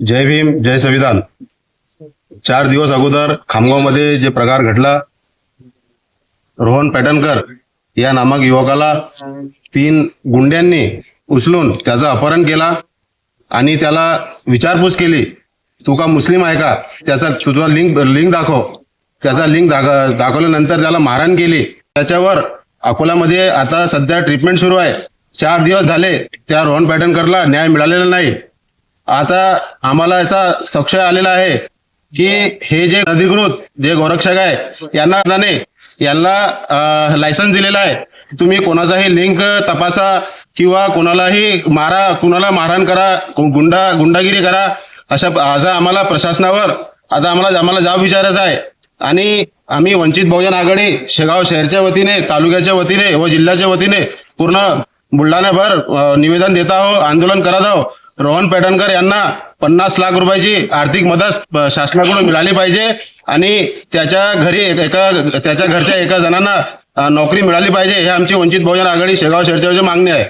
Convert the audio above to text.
जय भीम जय संविधान. चार दिवस अगोदर खामगावमध्ये जे प्रकार घडला रोहन पॅटनकर या नामक युवकाला तीन गुंड्यांनी उचलून त्याचं अपहरण केला आणि त्याला विचारपूस केली तू का मुस्लिम आहे का? त्याचा तुझा लिंक लिंक दाखव. त्याचा लिंक दाख दाखवल्यानंतर त्याला मारहाण केली. त्याच्यावर अकोल्यामध्ये आता सध्या ट्रीटमेंट सुरू आहे. चार दिवस झाले त्या रोहन पॅटनकरला न्याय मिळालेला नाही. आता आम्हाला याचा संशय आलेला आहे की हे जे अधिकृत जे गोरक्षक आहे यांना यांना लायसन्स दिलेला आहे. तुम्ही कोणाचाही लिंक तपासा किंवा कोणालाही मारा कुणाला मारहाण करा गुंडा गुंडागिरी करा अशा असा आम्हाला प्रशासनावर आता आम्हाला आम्हाला जाब विचारायचा आहे. आणि आम्ही वंचित बहुजन आघाडी शेगाव शहरच्या वतीने तालुक्याच्या वतीने व जिल्ह्याच्या वतीने पूर्ण बुलढाण्याभर निवेदन देत आहो आंदोलन करत आहो. रोहन पेटणकर यांना पन्नास लाख रुपयाची आर्थिक मदत शासनाकडून मिळाली पाहिजे आणि त्याच्या घरी एक- एका त्याच्या घरच्या एका जणांना नोकरी मिळाली पाहिजे हे आमची वंचित बहुजन आघाडी शेगाव शेडच्या मागणी आहे.